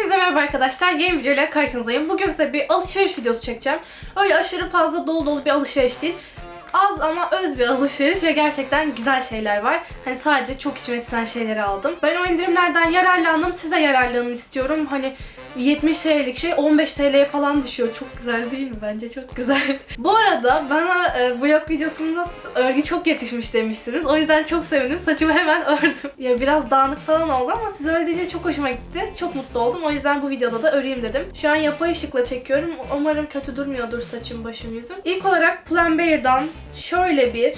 Hepinize merhaba arkadaşlar. Yeni videoyla karşınızdayım. Bugün size bir alışveriş videosu çekeceğim. Öyle aşırı fazla dolu dolu bir alışveriş değil. Az ama öz bir alışveriş ve gerçekten güzel şeyler var. Hani sadece çok içime sinen şeyleri aldım. Ben o indirimlerden yararlandım. Size yararlanın istiyorum. Hani 70 TL'lik şey 15 TL'ye falan düşüyor. Çok güzel değil mi? Bence çok güzel. Bu arada bana e, vlog videosunda örgü çok yakışmış demiştiniz. O yüzden çok sevindim. Saçımı hemen ördüm. Ya biraz dağınık falan oldu ama siz öyle çok hoşuma gitti. Çok mutlu oldum. O yüzden bu videoda da öreyim dedim. Şu an yapay ışıkla çekiyorum. Umarım kötü durmuyordur saçım, başım, yüzüm. İlk olarak Pull&Bear'dan şöyle bir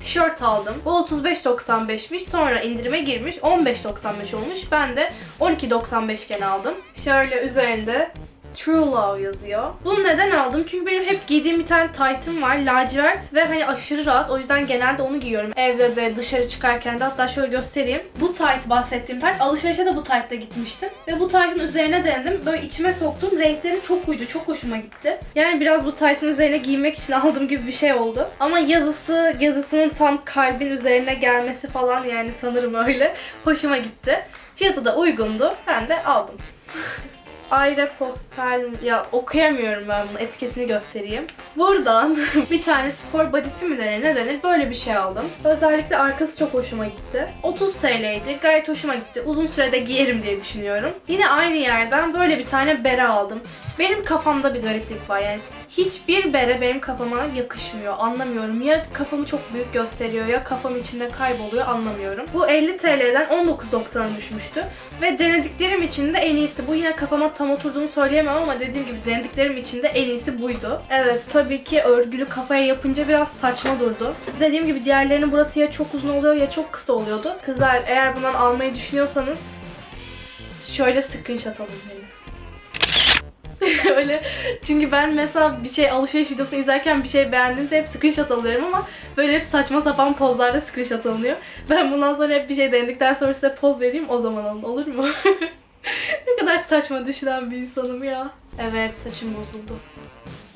tişört aldım. Bu 35.95'miş. Sonra indirime girmiş. 15.95 olmuş. Ben de 12.95 iken aldım. Şöyle üzerinde True Love yazıyor. Bunu neden aldım? Çünkü benim hep giydiğim bir tane taytım var. Lacivert ve hani aşırı rahat. O yüzden genelde onu giyiyorum. Evde de dışarı çıkarken de hatta şöyle göstereyim. Bu tayt bahsettiğim tayt. Alışverişe de bu taytla gitmiştim. Ve bu taytın üzerine denedim. Böyle içime soktum. Renkleri çok uydu. Çok hoşuma gitti. Yani biraz bu taytın üzerine giymek için aldığım gibi bir şey oldu. Ama yazısı, yazısının tam kalbin üzerine gelmesi falan yani sanırım öyle. Hoşuma gitti. Fiyatı da uygundu. Ben de aldım. Aire postal ya okuyamıyorum ben bunu etiketini göstereyim. Buradan bir tane spor bodysi mi denir ne denir böyle bir şey aldım. Özellikle arkası çok hoşuma gitti. 30 TL'ydi gayet hoşuma gitti. Uzun sürede giyerim diye düşünüyorum. Yine aynı yerden böyle bir tane bere aldım. Benim kafamda bir gariplik var yani hiçbir bere benim kafama yakışmıyor. Anlamıyorum. Ya kafamı çok büyük gösteriyor ya kafam içinde kayboluyor anlamıyorum. Bu 50 TL'den 19.90'a düşmüştü. Ve denediklerim içinde en iyisi bu. Yine kafama tam oturduğunu söyleyemem ama dediğim gibi denediklerim içinde en iyisi buydu. Evet tabii ki örgülü kafaya yapınca biraz saçma durdu. Dediğim gibi diğerlerinin burası ya çok uzun oluyor ya çok kısa oluyordu. Kızlar eğer bundan almayı düşünüyorsanız şöyle screenshot alın beni. Öyle çünkü ben mesela bir şey alışveriş videosunu izlerken bir şey beğendiğimde hep screenshot alıyorum ama böyle hep saçma sapan pozlarda screenshot alınıyor. Ben bundan sonra hep bir şey denedikten sonra size poz vereyim o zaman alın olur mu? ne kadar saçma düşünen bir insanım ya. Evet saçım bozuldu.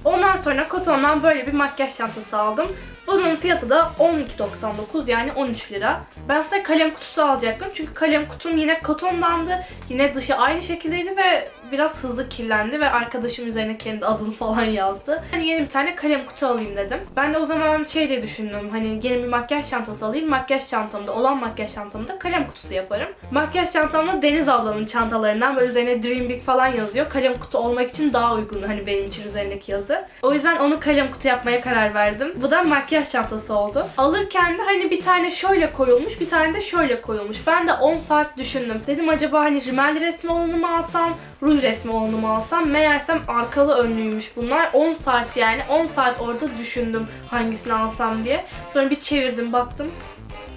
Ondan sonra Koton'dan böyle bir makyaj çantası aldım. Bunun fiyatı da 12.99 yani 13 lira. Ben size kalem kutusu alacaktım çünkü kalem kutum yine Koton'dandı. Yine dışı aynı şekildeydi ve biraz hızlı kirlendi ve arkadaşım üzerine kendi adını falan yazdı. Hani yeni bir tane kalem kutu alayım dedim. Ben de o zaman şey diye düşündüm. Hani yeni bir makyaj çantası alayım. Makyaj çantamda olan makyaj çantamda kalem kutusu yaparım. Makyaj çantamda Deniz ablanın çantalarından böyle üzerine Dream Big falan yazıyor. Kalem kutu olmak için daha uygun hani benim için üzerindeki yazı. O yüzden onu kalem kutu yapmaya karar verdim. Bu da makyaj çantası oldu. Alırken de hani bir tane şöyle koyulmuş, bir tane de şöyle koyulmuş. Ben de 10 saat düşündüm. Dedim acaba hani rimel resmi olanı mı alsam, ruj resmi olanı mı alsam? Meğersem arkalı önlüymüş bunlar. 10 saat yani 10 saat orada düşündüm hangisini alsam diye. Sonra bir çevirdim baktım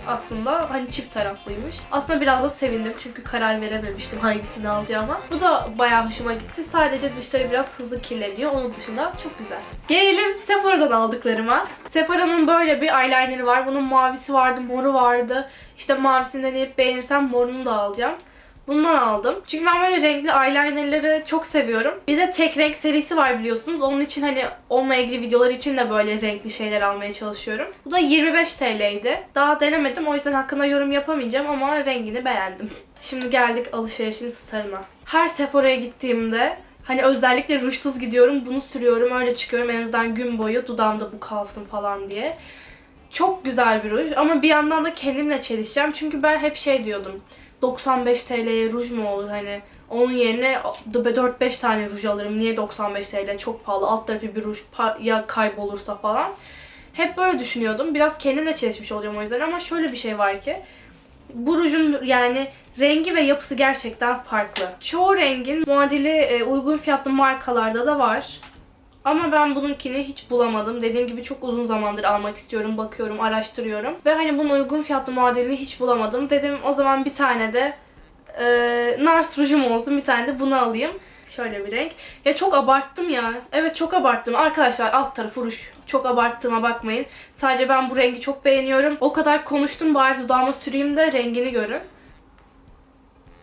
aslında hani çift taraflıymış. Aslında biraz da sevindim çünkü karar verememiştim hangisini alacağıma. Bu da bayağı hoşuma gitti. Sadece dışları biraz hızlı kirleniyor. Onun dışında çok güzel. Gelelim Sephora'dan aldıklarıma. Sephora'nın böyle bir eyelinerı var. Bunun mavisi vardı, moru vardı. İşte mavisini deneyip beğenirsem morunu da alacağım. Bundan aldım. Çünkü ben böyle renkli eyelinerları çok seviyorum. Bir de tek renk serisi var biliyorsunuz. Onun için hani onunla ilgili videolar için de böyle renkli şeyler almaya çalışıyorum. Bu da 25 TL'ydi. Daha denemedim o yüzden hakkında yorum yapamayacağım ama rengini beğendim. Şimdi geldik alışverişin starına. Her Sephora'ya gittiğimde Hani özellikle rujsuz gidiyorum, bunu sürüyorum, öyle çıkıyorum en azından gün boyu dudağımda bu kalsın falan diye. Çok güzel bir ruj ama bir yandan da kendimle çelişeceğim çünkü ben hep şey diyordum. 95 TL'ye ruj mu olur hani onun yerine 4-5 tane ruj alırım. Niye 95 TL çok pahalı alt tarafı bir ruj ya kaybolursa falan. Hep böyle düşünüyordum. Biraz kendimle çelişmiş olacağım o yüzden ama şöyle bir şey var ki bu rujun yani rengi ve yapısı gerçekten farklı. Çoğu rengin muadili e, uygun fiyatlı markalarda da var. Ama ben bununkini hiç bulamadım. Dediğim gibi çok uzun zamandır almak istiyorum, bakıyorum, araştırıyorum. Ve hani bunun uygun fiyatlı modelini hiç bulamadım. Dedim o zaman bir tane de e, Nars rujum olsun, bir tane de bunu alayım. Şöyle bir renk. Ya çok abarttım ya. Evet çok abarttım. Arkadaşlar alt tarafı ruj. Çok abarttığıma bakmayın. Sadece ben bu rengi çok beğeniyorum. O kadar konuştum bari dudağıma süreyim de rengini görün.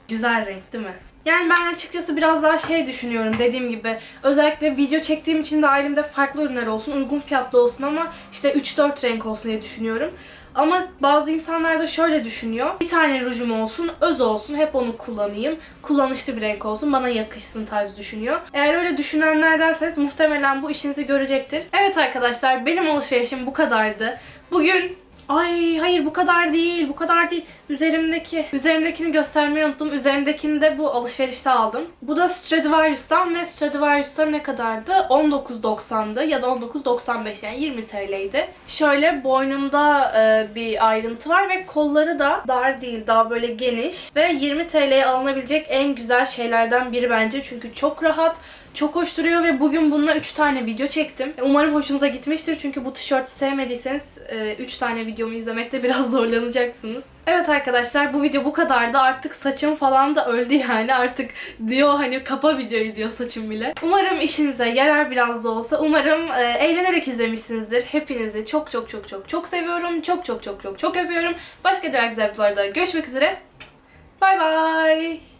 Güzel renk değil mi? Yani ben açıkçası biraz daha şey düşünüyorum dediğim gibi. Özellikle video çektiğim için de ailemde farklı ürünler olsun, uygun fiyatlı olsun ama işte 3-4 renk olsun diye düşünüyorum. Ama bazı insanlar da şöyle düşünüyor. Bir tane rujum olsun, öz olsun, hep onu kullanayım. Kullanışlı bir renk olsun, bana yakışsın tarzı düşünüyor. Eğer öyle düşünenlerdenseniz muhtemelen bu işinizi görecektir. Evet arkadaşlar benim alışverişim bu kadardı. Bugün Ay hayır bu kadar değil, bu kadar değil. Üzerimdeki, üzerimdekini göstermeyi unuttum. Üzerimdekini de bu alışverişte aldım. Bu da Stradivarius'tan ve Stradivarius'ta ne kadardı? 19.90'dı ya da 19.95 yani 20 TL'ydi. Şöyle boynunda e, bir ayrıntı var ve kolları da dar değil, daha böyle geniş ve 20 TL'ye alınabilecek en güzel şeylerden biri bence. Çünkü çok rahat, çok hoş duruyor ve bugün bununla 3 tane video çektim. Umarım hoşunuza gitmiştir çünkü bu tişörtü sevmediyseniz 3 tane videomu izlemekte biraz zorlanacaksınız. Evet arkadaşlar bu video bu kadardı. Artık saçım falan da öldü yani. Artık diyor hani kapa videoyu diyor saçım bile. Umarım işinize yarar biraz da olsa. Umarım e, eğlenerek izlemişsinizdir. Hepinizi çok çok çok çok çok seviyorum. Çok çok çok çok çok öpüyorum. Başka diğer güzel videolarda görüşmek üzere. Bay bay.